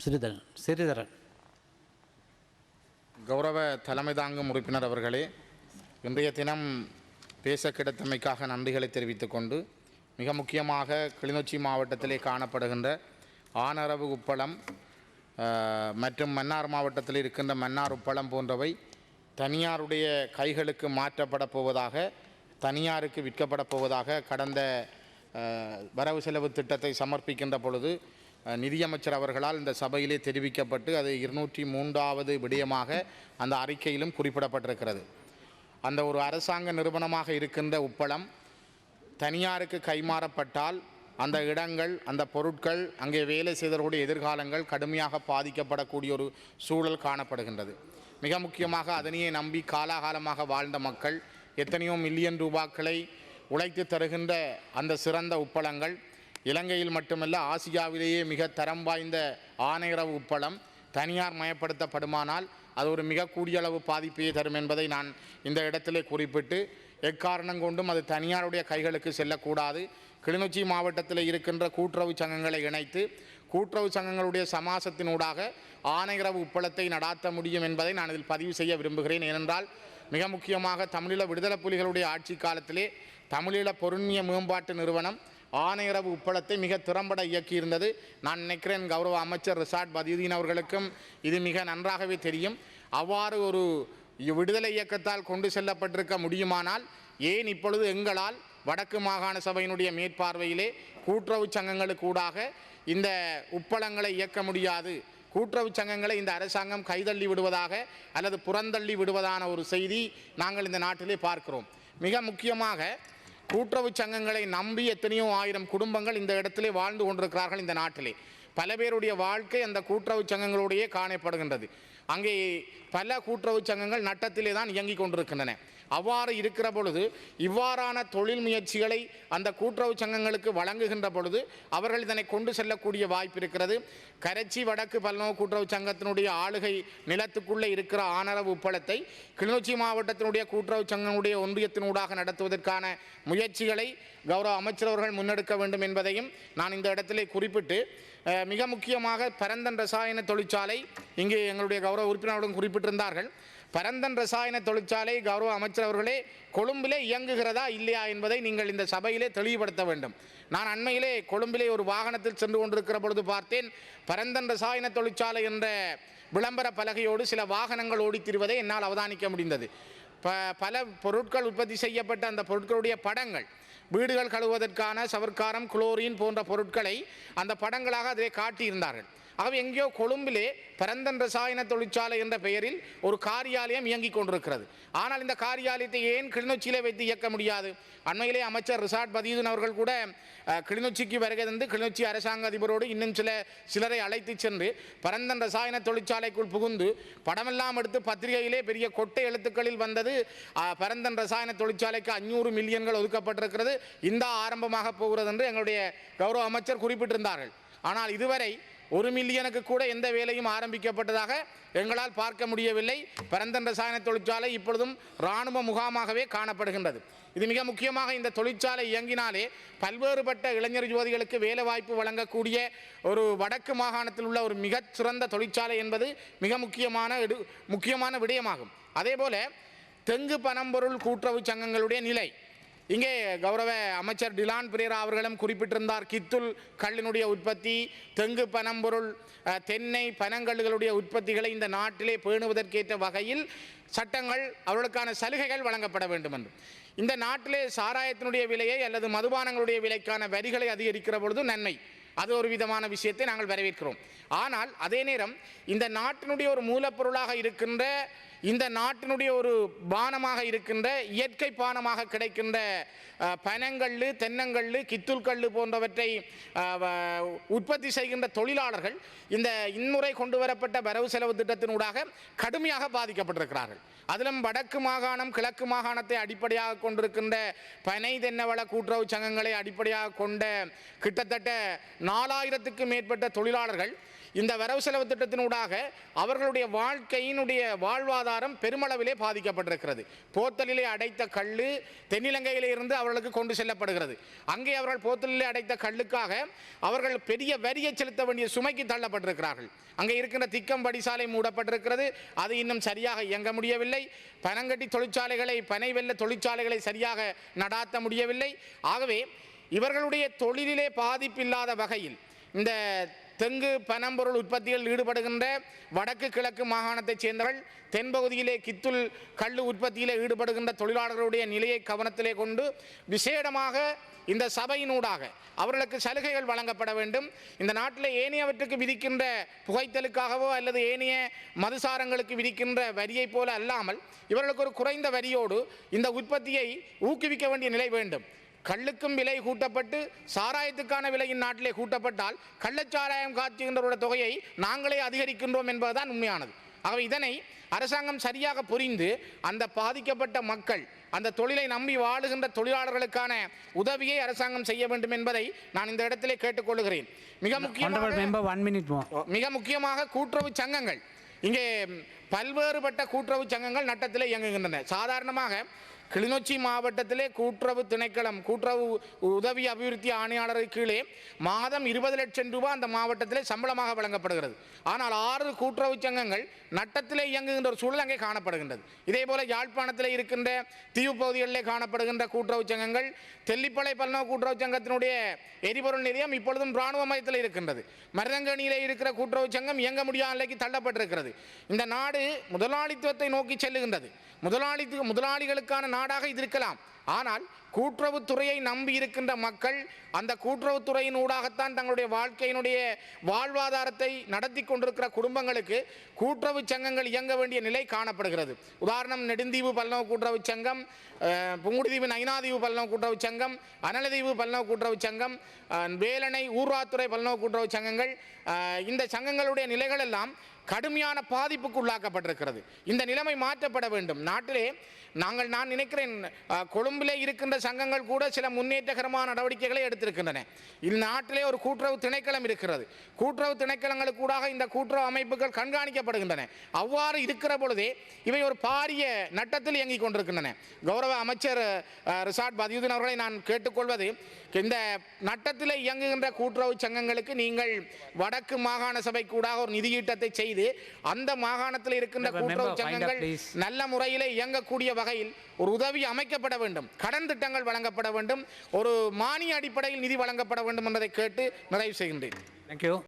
சிறிதரன் சிறிதரன். கௌரவ தலைமை தாங்கும் உறுப்பினர் அவர்களே இன்றைய தினம் பேச கிடைத்தமைக்காக நன்றிகளை தெரிவித்துக் கொண்டு மிக முக்கியமாக கிளிநொச்சி மாவட்டத்திலே காணப்படுகின்ற ஆனரவு உப்பளம் மற்றும் மன்னார் மாவட்டத்தில் இருக்கின்ற மன்னார் உப்பளம் போன்றவை தனியாருடைய கைகளுக்கு மாற்றப்பட போவதாக தனியாருக்கு விற்கப்பட போவதாக கடந்த வரவு செலவு திட்டத்தை சமர்ப்பிக்கின்ற பொழுது நிதியமைச்சர் அவர்களால் இந்த சபையிலே தெரிவிக்கப்பட்டு அது இருநூற்றி மூன்றாவது விடயமாக அந்த அறிக்கையிலும் குறிப்பிடப்பட்டிருக்கிறது. அந்த ஒரு அரசாங்க நிறுவனமாக இருக்கின்ற உப்பளம் தனியாருக்கு கைமாறப்பட்டால் அந்த இடங்கள் அந்த பொருட்கள் அங்கே வேலை செய்தவர்களுடைய எதிர்காலங்கள் கடுமையாக பாதிக்கப்படக்கூடிய ஒரு சூழல் காணப்படுகின்றது. மிக முக்கியமாக அதனையே நம்பி காலாகாலமாக வாழ்ந்த மக்கள் எத்தனையோ மில்லியன் ரூபாக்களை உழைத்து தருகின்ற அந்த சிறந்த உப்பளங்கள் இலங்கையில் மட்டுமல்ல ஆசியாவிலேயே மிக தரம் வாய்ந்த ஆனையரவு உப்பளம் தனியார் மயப்படுத்தப்படுமானால் அது ஒரு மிக கூடிய அளவு பாதிப்பையே தரும் என்பதை நான் இந்த இடத்திலே குறிப்பிட்டு எக்காரணம் கொண்டும் அது தனியாருடைய கைகளுக்கு செல்லக்கூடாது. கிளிநொச்சி மாவட்டத்தில் இருக்கின்ற கூட்டுறவு சங்கங்களை இணைத்து கூட்டுறவு சங்கங்களுடைய சமாசத்தினூடாக ஆனையரவு உப்பளத்தை நடாத்த முடியும் என்பதை நான் இதில் பதிவு செய்ய விரும்புகிறேன். ஏனென்றால் மிக முக்கியமாக தமிழீழ விடுதலை புலிகளுடைய ஆட்சி காலத்திலே தமிழீழ பொருண்மைய மேம்பாட்டு நிறுவனம் ஆணையரவு உப்பளத்தை மிக திறம்பட இயக்கியிருந்தது. நான் நினைக்கிறேன் கௌரவ அமைச்சர் ரிசாட் பதியுதீன் அவர்களுக்கும் இது மிக நன்றாகவே தெரியும். அவ்வாறு ஒரு விடுதலை இயக்கத்தால் கொண்டு செல்லப்பட்டிருக்க முடியுமானால் ஏன் இப்பொழுது எங்களால் வடக்கு மாகாண சபையினுடைய மேற்பார்வையிலே கூட்டுறவு சங்கங்களுக்கூடாக இந்த உப்பளங்களை இயக்க முடியாது. கூட்டுறவு சங்கங்களை இந்த அரசாங்கம் கைதள்ளி விடுவதாக அல்லது புறந்தள்ளி விடுவதான ஒரு செய்தி நாங்கள் இந்த நாட்டிலே பார்க்கிறோம். மிக முக்கியமாக கூட்டுறவு சங்கங்களை நம்பி எத்தனையோ ஆயிரம் குடும்பங்கள் இந்த இடத்திலே வாழ்ந்து கொண்டிருக்கிறார்கள் இந்த நாட்டிலே. பல பேருடைய வாழ்க்கை அந்த கூட்டுறவு சங்கங்களுடைய காணப்படுகின்றது. அங்கே பல கூட்டுறவு சங்கங்கள் நட்டத்திலே தான் இயங்கிக் கொண்டிருக்கின்றன. அவ்வாறு இருக்கிற பொழுது இவ்வாறான தொழில் முயற்சிகளை அந்த கூட்டுறவு சங்கங்களுக்கு வழங்குகின்ற பொழுது அவர்கள் இதனை கொண்டு செல்லக்கூடிய வாய்ப்பு இருக்கிறது. கரைச்சி வடக்கு பல்நோக்கு கூட்டுறவு சங்கத்தினுடைய ஆளுகை நிலத்துக்குள்ளே இருக்கிற ஆனரவு உப்பளத்தை கிளிநொச்சி மாவட்டத்தினுடைய கூட்டுறவு சங்கங்களுடைய ஒன்றியத்தினூடாக நடத்துவதற்கான முயற்சிகளை கௌரவ அமைச்சர் அவர்கள் முன்னெடுக்க வேண்டும் என்பதையும் நான் இந்த இடத்திலே குறிப்பிட்டு மிக முக்கியமாக பரந்தன் ரசாயன தொழிற்சாலை இங்கே எங்களுடைய கௌரவ உறுப்பினர்களும் குறிப்பிட்டிருந்தார்கள். பரந்தன் ரசாயன தொழிற்சாலை கௌரவ அமைச்சர் அவர்களே கொழும்பிலே இயங்குகிறதா இல்லையா என்பதை நீங்கள் இந்த சபையிலே தெளிவுபடுத்த வேண்டும். நான் அண்மையிலே கொழும்பிலே ஒரு வாகனத்தில் சென்று கொண்டிருக்கிற பொழுது பார்த்தேன் பரந்தன் ரசாயன தொழிற்சாலை என்ற விளம்பர பலகையோடு சில வாகனங்கள் ஓடித்திருவதை என்னால் அவதானிக்க முடிந்தது. ப பல பொருட்கள் உற்பத்தி செய்யப்பட்ட அந்த பொருட்களுடைய படங்கள் வீடுகள் கழுவுவதற்கான சவர்க்காரம் குளோரின் போன்ற பொருட்களை அந்த படங்களாக அதிலே காட்டியிருந்தார்கள். ஆகவே எங்கேயோ கொழும்பிலே பரந்தன் ரசாயன தொழிற்சாலை என்ற பெயரில் ஒரு காரியாலயம் இயங்கிக் கொண்டிருக்கிறது. ஆனால் இந்த காரியாலயத்தை ஏன் கிளிநொச்சியிலே வைத்து இயக்க முடியாது? அண்மையிலே அமைச்சர் ரிசார்ட் பதியுதன் அவர்கள் கூட கிளிநொச்சிக்கு வருகை தந்து கிளிநொச்சி அரசாங்க அதிபரோடு இன்னும் சில சிலரை அழைத்து சென்று பரந்தன் ரசாயன தொழிற்சாலைக்குள் புகுந்து படமெல்லாம் எடுத்து பத்திரிகையிலே பெரிய கொட்டை எழுத்துக்களில் வந்தது பரந்தன் ரசாயன தொழிற்சாலைக்கு அஞ்சூறு மில்லியன்கள் ஒதுக்கப்பட்டிருக்கிறது. இந்த ஆரம்பமாக போகிறது என்று எங்களுடைய கௌரவ அமைச்சர் குறிப்பிட்டிருந்தார்கள். ஆனால் இதுவரை ஒரு மில்லியனுக்கு கூட எந்த வேலையும் ஆரம்பிக்கப்பட்டதாக எங்களால் பார்க்க முடியவில்லை. பரந்தன் ரசாயன தொழிற்சாலை இப்பொழுதும் இராணுவ முகாமாகவே காணப்படுகின்றது. இது மிக முக்கியமாக இந்த தொழிற்சாலை இயங்கினாலே பல்வேறுபட்ட இளைஞர் யுவதிகளுக்கு வேலை வாய்ப்பு வழங்கக்கூடிய ஒரு வடக்கு மாகாணத்தில் உள்ள ஒரு மிகச் சிறந்த தொழிற்சாலை என்பது மிக முக்கியமான முக்கியமான விடயமாகும். அதேபோல தெங்கு பனம்பொருள் கூட்டுறவு சங்கங்களுடைய நிலை. இங்கே கௌரவ அமைச்சர் டிலான் பிரேரா அவர்களும் குறிப்பிட்டிருந்தார் கித்துல் கல்லினுடைய உற்பத்தி தெங்கு பனம்பொருள் தென்னை பனங்கல்லுகளுடைய உற்பத்திகளை இந்த நாட்டிலே பேணுவதற்கேற்ற வகையில் சட்டங்கள் அவர்களுக்கான சலுகைகள் வழங்கப்பட வேண்டும் என்று இந்த நாட்டிலே சாராயத்தினுடைய விலையை அல்லது மதுபானங்களுடைய விலைக்கான வரிகளை அதிகரிக்கிற பொழுது நன்மை. அது ஒரு விதமான விஷயத்தை நாங்கள் வரவேற்கிறோம். ஆனால் அதே நேரம் இந்த நாட்டினுடைய ஒரு மூலப்பொருளாக இருக்கின்ற இந்த நாட்டினுடைய ஒரு பானமாக இருக்கின்ற இயற்கை பானமாக கிடைக்கின்ற பனங்கல் தென்னங்கல் கித்துள் கல் போன்றவற்றை உற்பத்தி செய்கின்ற தொழிலாளர்கள் இந்த இன்முறை கொண்டு வரப்பட்ட வரவு செலவு திட்டத்தினூடாக கடுமையாக பாதிக்கப்பட்டிருக்கிறார்கள். அதிலும் வடக்கு மாகாணம் கிழக்கு மாகாணத்தை அடிப்படையாக கொண்டிருக்கின்ற பனை தென்னவள கூட்டுறவு சங்கங்களை அடிப்படையாக கொண்ட கிட்டத்தட்ட நாலாயிரத்துக்கு மேற்பட்ட தொழிலாளர்கள் இந்த வரவு செலவு திட்டத்தினூடாக அவர்களுடைய வாழ்க்கையினுடைய வாழ்வாதாரம் பெருமளவிலே பாதிக்கப்பட்டிருக்கிறது. போத்தலிலே அடைத்த கல் தென்னிலங்கையிலே இருந்து அவர்களுக்கு கொண்டு செல்லப்படுகிறது. அங்கே அவர்கள் போத்தலிலே அடைத்த கல்லுக்காக அவர்கள் பெரிய வரியை செலுத்த வேண்டிய சுமைக்கு தள்ளப்பட்டிருக்கிறார்கள். அங்கே இருக்கின்ற திக்கம் படிசாலை மூடப்பட்டிருக்கிறது. அது இன்னும் சரியாக இயங்க முடியவில்லை. பனங்கட்டி தொழிற்சாலைகளை பனை வெள்ள தொழிற்சாலைகளை சரியாக நடாத்த முடியவில்லை. ஆகவே இவர்களுடைய தொழிலிலே பாதிப்பில்லாத வகையில் இந்த தெங்கு பனம்பொருள் உற்பத்தியில் ஈடுபடுகின்ற வடக்கு கிழக்கு மாகாணத்தைச் சேர்ந்தவர்கள் தென்பகுதியிலே கித்துல் கள்ளு உற்பத்தியிலே ஈடுபடுகின்ற தொழிலாளர்களுடைய நிலையை கவனத்திலே கொண்டு விசேடமாக இந்த சபையினூடாக அவர்களுக்கு சலுகைகள் வழங்கப்பட வேண்டும். இந்த நாட்டில் ஏனையவற்றுக்கு விதிக்கின்ற புகைத்தலுக்காகவோ அல்லது ஏனைய மதுசாரங்களுக்கு விதிக்கின்ற வரியைப் போல அல்லாமல் இவர்களுக்கு ஒரு குறைந்த வரியோடு இந்த உற்பத்தியை ஊக்குவிக்க வேண்டிய நிலை வேண்டும். கள்ளுக்கும் விலை கூட்டப்பட்டு சாராயத்துக்கான விலை இந்நாட்டிலே கூட்டப்பட்டால் கள்ளச்சாராயம் காய்ச்சுகின்றவருடைய தொகையை நாங்களே அதிகரிக்கின்றோம் என்பதுதான் உண்மையானது. ஆகவே இதனை அரசாங்கம் சரியாக புரிந்து அந்த பாதிக்கப்பட்ட மக்கள் அந்த தொழிலை நம்பி வாழுகின்ற தொழிலாளர்களுக்கான உதவியை அரசாங்கம் செய்ய வேண்டும் என்பதை நான் இந்த இடத்திலே கேட்டுக்கொள்கிறேன் மிக முக்கியமாக. மிக முக்கியமாக கூட்டுறவு சங்கங்கள். இங்கே பல்வேறுபட்ட கூட்டுறவு சங்கங்கள் நட்டத்திலே இயங்குகின்றன. சாதாரணமாக கிளிநொச்சி மாவட்டத்திலே கூட்டுறவு திணைக்களம் கூட்டுறவு உதவி அபிவிருத்தி ஆணையாளர் கீழே மாதம் இருபது லட்சம் ரூபாய் அந்த மாவட்டத்திலே சம்பளமாக வழங்கப்படுகிறது. ஆனால் ஆறு கூட்டுறவு சங்கங்கள் நட்டத்திலே இயங்குகின்ற ஒரு சூழல் அங்கே காணப்படுகின்றது. இதே போல யாழ்ப்பாணத்திலே இருக்கின்ற தீவு பகுதிகளிலே காணப்படுகின்ற கூட்டுறவு சங்கங்கள் தெல்லிப்பளை பல்நோ கூட்டுறவு சங்கத்தினுடைய எரிபொருள் நிலையம் இப்பொழுதும் இராணுவ மையத்தில் இருக்கின்றது. மருதங்கணியிலே இருக்கிற கூட்டுறவு சங்கம் இயங்க முடியாத நிலைக்கு தள்ளப்பட்டிருக்கிறது. இந்த நாடு முதலாளித்துவத்தை நோக்கி செல்லுகின்றது. முதலாளித்து முதலாளிகளுக்கான நாடாக இது இருக்கலாம். ஆனால் கூட்டுறவுத்துறையை நம்பி இருக்கின்ற மக்கள் அந்த கூட்டுறவுத்துறையின் ஊடாகத்தான் தங்களுடைய வாழ்க்கையினுடைய வாழ்வாதாரத்தை நடத்தி கொண்டிருக்கிற குடும்பங்களுக்கு கூட்டுறவு சங்கங்கள் இயங்க வேண்டிய நிலை காணப்படுகிறது. உதாரணம் நெடுந்தீவு பல்லவ கூட்டுறவு சங்கம் புங்குடிதீவு புங்குடுதீவு நைனாதீவு பல்லவ கூட்டுறவு சங்கம் அனலதீவு பல்லவ கூட்டுறவு சங்கம் அஹ், வேலணை ஊர்வாத்துறை பல்லவ கூட்டுறவு சங்கங்கள் இந்த சங்கங்களுடைய நிலைகள் எல்லாம் கடுமையான பாதிப்புக்கு உள்ளாக்கப்பட்டிருக்கிறது. இந்த நிலைமை மாற்றப்பட வேண்டும். நாட்டிலே நாங்கள் நான் நினைக்கிறேன் கொழும்பு கொழும்பிலே இருக்கின்ற சங்கங்கள் கூட சில முன்னேற்றகரமான நடவடிக்கைகளை எடுத்திருக்கின்றன. இந்நாட்டிலே ஒரு கூட்டுறவு திணைக்களம் இருக்கிறது. கூட்டுறவு திணைக்களங்களுக்கு கூடாக இந்த கூட்டுறவு அமைப்புகள் கண்காணிக்கப்படுகின்றன. அவ்வாறு இருக்கிற பொழுதே இவை ஒரு பாரிய நட்டத்தில் இயங்கிக் கொண்டிருக்கின்றன. கௌரவ அமைச்சர் ரிசாட் பதியுதீன் அவர்களை நான் கேட்டுக்கொள்வது இந்த நட்டத்தில் இயங்குகின்ற கூட்டுறவு சங்கங்களுக்கு நீங்கள் வடக்கு மாகாண சபை கூடாக ஒரு நிதியீட்டத்தை செய்து அந்த மாகாணத்தில் இருக்கின்ற கூட்டுறவு சங்கங்கள். நல்ல முறையில் இயங்கக்கூடிய வகையில் ஒரு உதவி அமைக்கப்பட வேண்டும். கடன் திட்டங்கள் வழங்கப்பட வேண்டும். ஒரு மானிய அடிப்படையில் நிதி வழங்கப்பட வேண்டும் என்பதை கேட்டு நிறைவு செய்கின்றேன். தேங்க்யூ.